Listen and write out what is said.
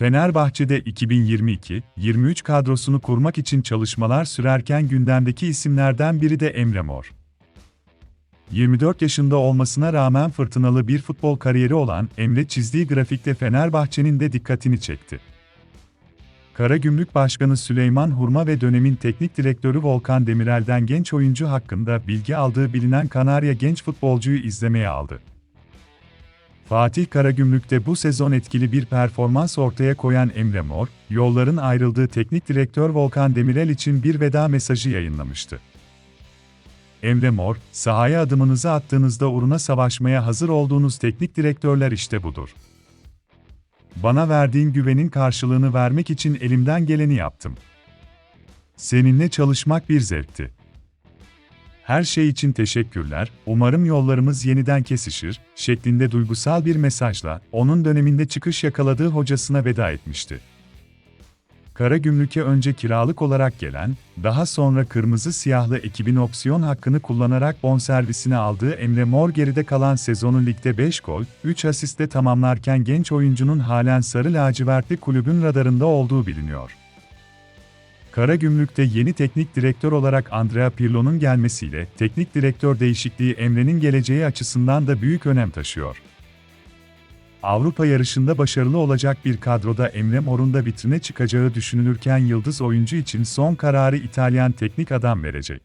Fenerbahçe'de 2022-23 kadrosunu kurmak için çalışmalar sürerken gündemdeki isimlerden biri de Emre Mor. 24 yaşında olmasına rağmen fırtınalı bir futbol kariyeri olan Emre çizdiği grafikte Fenerbahçe'nin de dikkatini çekti. Karagümrük Başkanı Süleyman Hurma ve dönemin teknik direktörü Volkan Demirel'den genç oyuncu hakkında bilgi aldığı bilinen Kanarya genç futbolcuyu izlemeye aldı. Fatih Karagümrük'te bu sezon etkili bir performans ortaya koyan Emre Mor, yolların ayrıldığı teknik direktör Volkan Demirel için bir veda mesajı yayınlamıştı. Emre Mor, sahaya adımınızı attığınızda uğruna savaşmaya hazır olduğunuz teknik direktörler işte budur. Bana verdiğin güvenin karşılığını vermek için elimden geleni yaptım. Seninle çalışmak bir zevkti. Her şey için teşekkürler, umarım yollarımız yeniden kesişir, şeklinde duygusal bir mesajla, onun döneminde çıkış yakaladığı hocasına veda etmişti. Karagümrük'e önce kiralık olarak gelen, daha sonra kırmızı siyahlı ekibin opsiyon hakkını kullanarak bonservisini aldığı Emre Mor geride kalan sezonu ligde 5 gol, 3 asiste tamamlarken genç oyuncunun halen sarı lacivertli kulübün radarında olduğu biliniyor. Karagümrük'te yeni teknik direktör olarak Andrea Pirlo'nun gelmesiyle teknik direktör değişikliği Emre'nin geleceği açısından da büyük önem taşıyor. Avrupa yarışında başarılı olacak bir kadroda Emre Mor'un da vitrine çıkacağı düşünülürken yıldız oyuncu için son kararı İtalyan teknik adam verecek.